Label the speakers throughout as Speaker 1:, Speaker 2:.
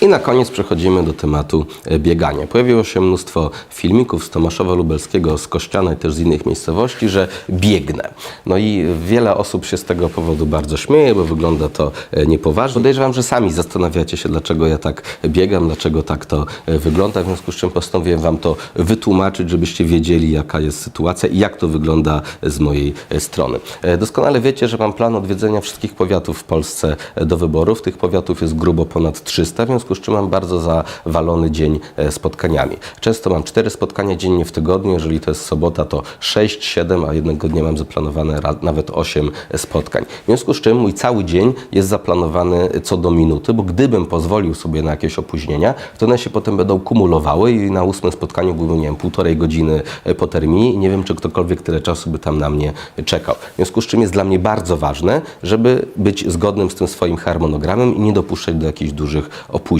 Speaker 1: I na koniec przechodzimy do tematu e, biegania. Pojawiło się mnóstwo filmików z Tomaszowa Lubelskiego, z Kościana i też z innych miejscowości, że biegnę. No i wiele osób się z tego powodu bardzo śmieje, bo wygląda to e, niepoważnie. Podejrzewam, że sami zastanawiacie się, dlaczego ja tak biegam, dlaczego tak to e, wygląda, w związku z czym postanowiłem Wam to wytłumaczyć, żebyście wiedzieli, jaka jest sytuacja i jak to wygląda z mojej e, strony. E, Doskonale wiecie, że mam plan odwiedzenia wszystkich powiatów w Polsce e, do wyborów. Tych powiatów jest grubo ponad 300, w związku z czym mam bardzo zawalony dzień e, spotkaniami. Często mam 4 spotkania dziennie w tygodniu, jeżeli to jest sobota, to 6, 7, a jednego dnia mam zaplanowane nawet 8 spotkań. W związku z czym mój cały dzień jest zaplanowany co do minuty, bo gdybym pozwolił sobie na jakieś opóźnienia, to one się potem będą kumulowały i na ósmym spotkaniu byłbym, nie wiem, półtorej godziny e, po terminie i nie wiem, czy ktokolwiek tyle czasu by tam na mnie czekał. W związku z czym jest dla mnie bardzo ważne, żeby być zgodnym z tym swoim harmonogramem i nie dopuszczać do jakichś dużych opóźnień.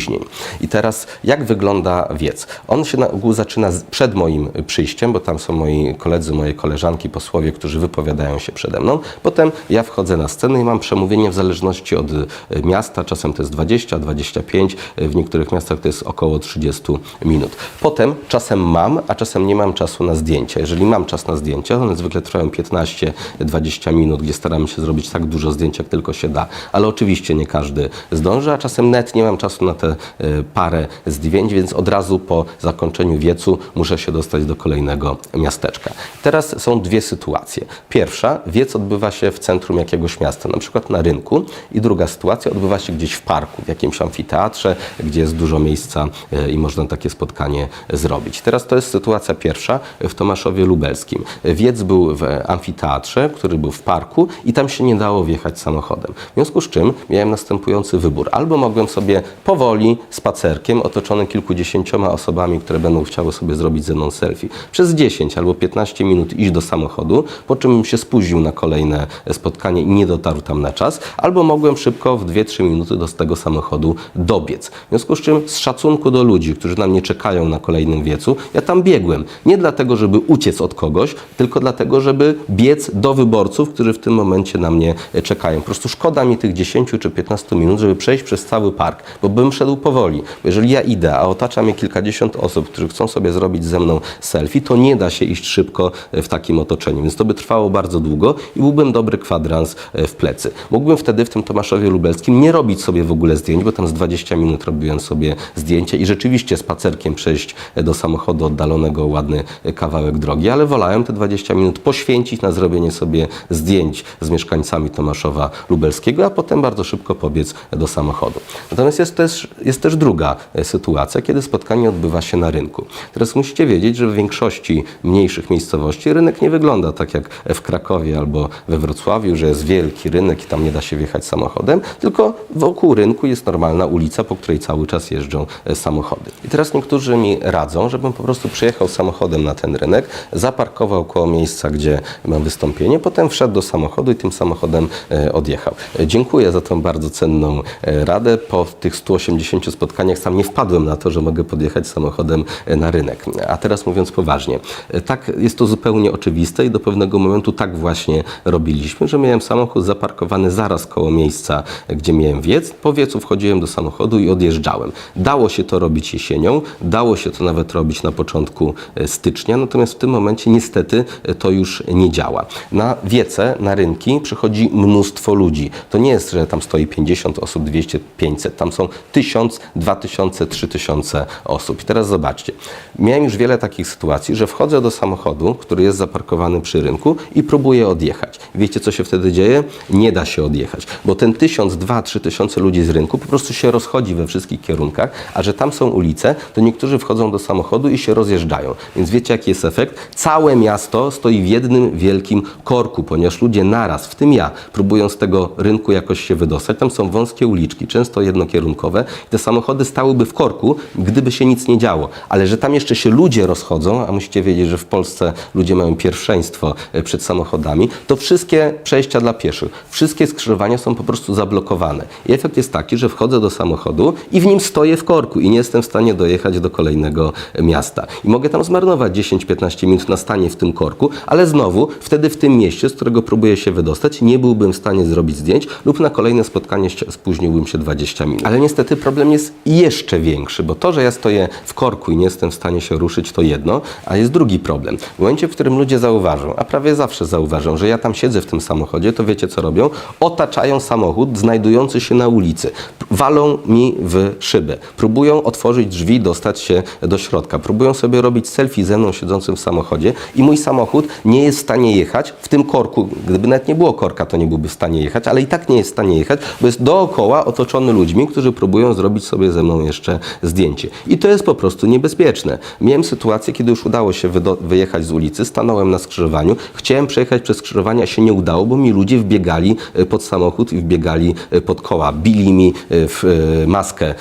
Speaker 1: I teraz, jak wygląda wiec? On się na ogół zaczyna przed moim przyjściem, bo tam są moi koledzy, moje koleżanki, posłowie, którzy wypowiadają się przede mną. Potem ja wchodzę na scenę i mam przemówienie w zależności od e, miasta, czasem to jest 20, 25, e, w niektórych miastach to jest około 30 minut. Potem czasem mam, a czasem nie mam czasu na zdjęcia. Jeżeli mam czas na zdjęcia, one zwykle trwają 15-20 minut, gdzie staramy się zrobić tak dużo zdjęć, jak tylko się da, ale oczywiście nie każdy zdąży, a czasem net nie mam czasu na te e, parę zdjęć, więc od razu po zakończeniu wiecu muszę się dostać do kolejnego miasteczka. Teraz są dwie sytuacje. Pierwsza, wiec odbywa się w centrum jakiegoś miasta, na przykład na rynku i druga sytuacja odbywa się gdzieś w parku, w jakimś amfiteatrze, gdzie jest dużo miejsca e, i można takie spotkanie zrobić. Teraz to jest sytuacja pierwsza w Tomaszowie Lubelskim. Wiec był w amfiteatrze, który był w parku i tam się nie dało wjechać samochodem. W związku z czym miałem następujący wybór. Albo mogłem sobie powoli, spacerkiem, otoczony kilkudziesięcioma osobami, które będą chciały sobie zrobić ze mną selfie, przez 10 albo 15 minut iść do samochodu, po czym się spóźnił na kolejne spotkanie i nie dotarł tam na czas, albo mogłem szybko w 2-3 minuty do tego samochodu dobiec. W związku z czym z szacunku do ludzi, którzy na mnie czekają na kolejnym wiecu, ja tam biegłem. Nie dlatego, żeby uciec od kogoś, tylko dlatego, żeby biec do wyborców, którzy w tym momencie na mnie e, czekają. Po prostu szkoda mi tych 10 czy 15 minut, żeby przejść przez cały park, bo bym szedł powoli. Bo jeżeli ja idę, a otacza mnie kilkadziesiąt osób, którzy chcą sobie zrobić ze mną selfie, to nie da się iść szybko e, w takim otoczeniu, więc to by trwało bardzo długo i byłbym dobry kwadrans e, w plecy. Mógłbym wtedy w tym Tomaszowie Lubelskim nie robić sobie w ogóle zdjęć, bo tam z 20 minut robiłem sobie zdjęcie i rzeczywiście spacerkiem przejść e, do samochodu oddalonego ładny kawałek drogi, ale wolałem te 20 minut poświęcić na zrobienie sobie zdjęć z mieszkańcami Tomaszowa Lubelskiego, a potem bardzo szybko pobiec do samochodu. Natomiast jest też, jest też druga e, sytuacja, kiedy spotkanie odbywa się na rynku. Teraz musicie wiedzieć, że w większości mniejszych miejscowości rynek nie wygląda tak jak w Krakowie albo we Wrocławiu, że jest wielki rynek i tam nie da się wjechać samochodem, tylko wokół rynku jest normalna ulica, po której cały czas jeżdżą e, samochody. I teraz niektórzy mi radzą, żebym po prostu przyjechał samochodem na ten rynek, zaparkował koło miejsca, gdzie mam wystąpienie, potem wszedł do samochodu i tym samochodem e, odjechał. Dziękuję za tą bardzo cenną radę. Po tych 180 spotkaniach sam nie wpadłem na to, że mogę podjechać samochodem e, na rynek. A teraz mówiąc poważnie, e, tak jest to zupełnie oczywiste i do pewnego momentu tak właśnie robiliśmy, że miałem samochód zaparkowany zaraz koło miejsca, e, gdzie miałem wiec. Po wiecu wchodziłem do samochodu i odjeżdżałem. Dało się to robić jesienią, dało się to nawet robić na początku stycznia, natomiast w tym momencie niestety to już nie działa. Na wiece, na rynki przychodzi mnóstwo ludzi. To nie jest, że tam stoi 50 osób, 200, 500, tam są 1000, 2000, 3000 osób. I teraz zobaczcie, miałem już wiele takich sytuacji, że wchodzę do samochodu, który jest zaparkowany przy rynku i próbuję odjechać. Wiecie, co się wtedy dzieje? Nie da się odjechać, bo ten 1000, 2, 3 tysiące ludzi z rynku po prostu się rozchodzi we wszystkich kierunkach, a że tam są ulice, to niektórzy wchodzą do samochodu i się rozjeżdżają. Więc wiecie, jaki jest efekt? Całe miasto stoi w jednym wielkim korku, ponieważ ludzie naraz, w tym ja, próbują z tego rynku jakoś się wydostać. Tam są wąskie uliczki, często jednokierunkowe. Te samochody stałyby w korku, gdyby się nic nie działo. Ale że tam jeszcze się ludzie rozchodzą, a musicie wiedzieć, że w Polsce ludzie mają pierwszeństwo e, przed samochodami, to wszystkie wszystkie przejścia dla pieszych, wszystkie skrzyżowania są po prostu zablokowane. I efekt jest taki, że wchodzę do samochodu i w nim stoję w korku i nie jestem w stanie dojechać do kolejnego miasta. I mogę tam zmarnować 10-15 minut na stanie w tym korku, ale znowu wtedy w tym mieście, z którego próbuję się wydostać, nie byłbym w stanie zrobić zdjęć lub na kolejne spotkanie spóźniłbym się 20 minut. Ale niestety problem jest jeszcze większy, bo to, że ja stoję w korku i nie jestem w stanie się ruszyć, to jedno, a jest drugi problem. W momencie, w którym ludzie zauważą, a prawie zawsze zauważą, że ja tam siedzę w tym samochodzie, to wiecie co robią? Otaczają samochód znajdujący się na ulicy. Walą mi w szybę. Próbują otworzyć drzwi, dostać się do środka. Próbują sobie robić selfie ze mną siedzącym w samochodzie i mój samochód nie jest w stanie jechać w tym korku. Gdyby nawet nie było korka, to nie byłby w stanie jechać, ale i tak nie jest w stanie jechać, bo jest dookoła otoczony ludźmi, którzy próbują zrobić sobie ze mną jeszcze zdjęcie. I to jest po prostu niebezpieczne. Miałem sytuację, kiedy już udało się wyjechać z ulicy, stanąłem na skrzyżowaniu, chciałem przejechać przez skrzyżowanie, a się nie udało, bo mi ludzie wbiegali e, pod samochód i wbiegali e, pod koła. Bili mi e, w maskę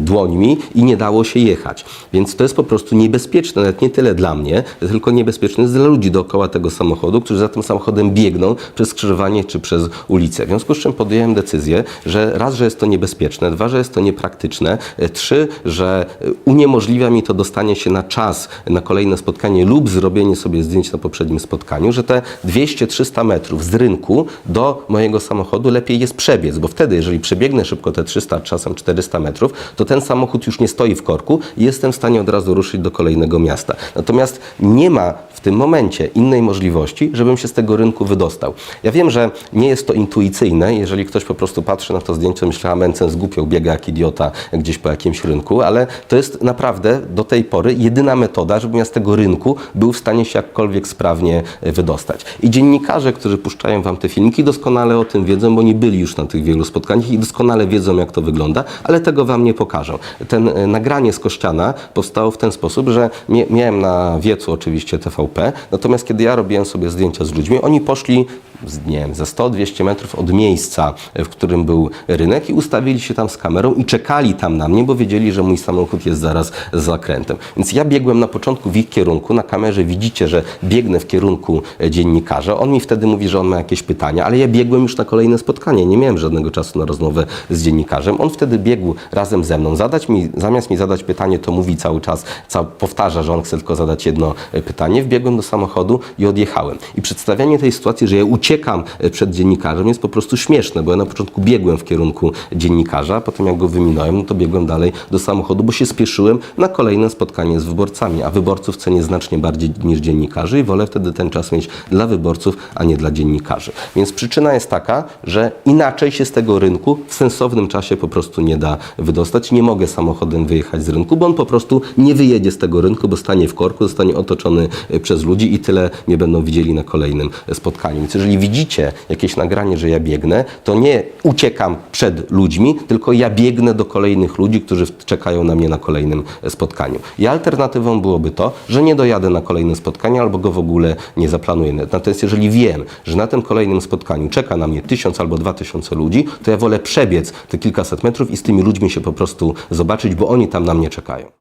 Speaker 1: dłońmi i nie dało się jechać. Więc to jest po prostu niebezpieczne, nawet nie tyle dla mnie, tylko niebezpieczne jest dla ludzi dookoła tego samochodu, którzy za tym samochodem biegną przez skrzyżowanie czy przez ulicę. W związku z czym podjąłem decyzję, że raz, że jest to niebezpieczne, dwa, że jest to niepraktyczne, trzy, że uniemożliwia mi to dostanie się na czas na kolejne spotkanie lub zrobienie sobie zdjęć na poprzednim spotkaniu, że te 200-300 metrów z rynku do mojego samochodu lepiej jest przebiec, bo wtedy, jeżeli przebiegnę szybko te 300, czasem 400 metrów, to ten samochód już nie stoi w korku i jestem w stanie od razu ruszyć do kolejnego miasta. Natomiast nie ma w tym momencie innej możliwości, żebym się z tego rynku wydostał. Ja wiem, że nie jest to intuicyjne, jeżeli ktoś po prostu patrzy na to zdjęcie, myśli, a Mencen zgłupiał, biega jak idiota gdzieś po jakimś rynku, ale to jest naprawdę do tej pory jedyna metoda, żebym ja z tego rynku był w stanie się jakkolwiek sprawnie e, wydostać. I dziennikarze, którzy puszczają wam te filmiki, doskonale o tym wiedzą, bo oni byli już na tych wielu spotkaniach i doskonale wiedzą, jak to wygląda, ale tego wam nie pokażą. Ten e, nagranie z Kościana powstało w ten sposób, że miałem na wiecu oczywiście TVP, natomiast kiedy ja robiłem sobie zdjęcia z ludźmi, oni poszli z, nie wiem, za 100-200 metrów od miejsca, w którym był rynek i ustawili się tam z kamerą i czekali tam na mnie, bo wiedzieli, że mój samochód jest zaraz z zakrętem. Więc ja biegłem na początku w ich kierunku, na kamerze widzicie, że biegnę w kierunku e, dziennikarza. On mi wtedy mówi, że on ma jakieś pytania, ale ja biegłem już na kolejne spotkanie, nie miałem żadnego czasu na rozmowę z dziennikarzem. On wtedy biegł razem ze mną, zadać mi, zamiast mi zadać pytanie, to mówi cały czas, ca, powtarza, że on chce tylko zadać jedno e, pytanie. Wbiegłem do samochodu i odjechałem. I przedstawianie tej sytuacji, że ja uciekam e, przed dziennikarzem jest po prostu śmieszne, bo ja na początku biegłem w kierunku dziennikarza, potem jak go wyminąłem, no to biegłem dalej do samochodu, bo się spieszyłem na kolejne spotkanie z wyborcami, a wyborców cenię znacznie bardziej niż dziennikarzy i wolę wtedy ten czas mieć dla wyborców, a nie dla dziennikarzy. Więc przyczyna jest taka, że inaczej się z tego rynku w sensownym czasie po prostu nie da wydostać. Nie mogę samochodem wyjechać z rynku, bo on po prostu nie wyjedzie z tego rynku, bo stanie w korku, zostanie otoczony e, przez ludzi i tyle mnie będą widzieli na kolejnym e, spotkaniu. Więc jeżeli widzicie jakieś nagranie, że ja biegnę, to nie uciekam przed ludźmi, tylko ja biegnę do kolejnych ludzi, którzy czekają na mnie na kolejnym e, spotkaniu. I alternatywą byłoby to, że nie dojadę na kolejne spotkanie albo go w ogóle nie zaplanuję. Natomiast jeżeli wiem, że na tym kolejnym spotkaniu czeka na mnie tysiąc albo dwa tysiące ludzi, to ja wolę przebiec te kilkaset metrów i z tymi ludźmi się po prostu zobaczyć, bo oni tam na mnie czekają.